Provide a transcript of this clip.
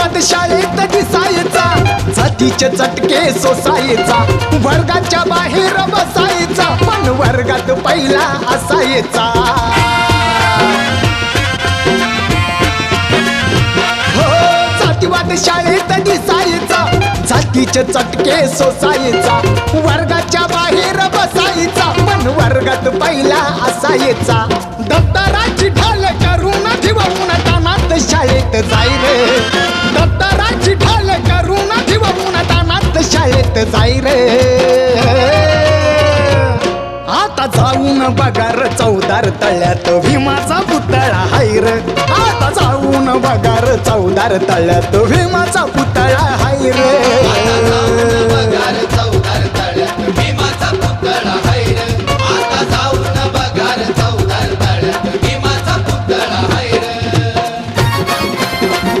जातीवाद शाळेत दिसायचा. जातीचे चटके सोसायचा. वर्गाच्या बाहेर बसायचा. पण वर्गात पहिला असायचा. हो जातीवाद शाळेत दिसायचा. जातीचे चटके सोसायचा. वर्गाच्या बाहेर बसायचा. पण वर्गात पहिला असायचा. दप्तराची ढाल करून ठेवून तानात शाळेत जाई शाळेत जाई रे. आता जाऊन बगार चौदार तळ्यात भीमाचा पुतळा हाय रे. आता जाऊन बगार चौदार तळ्यात भीमाचा पुतळा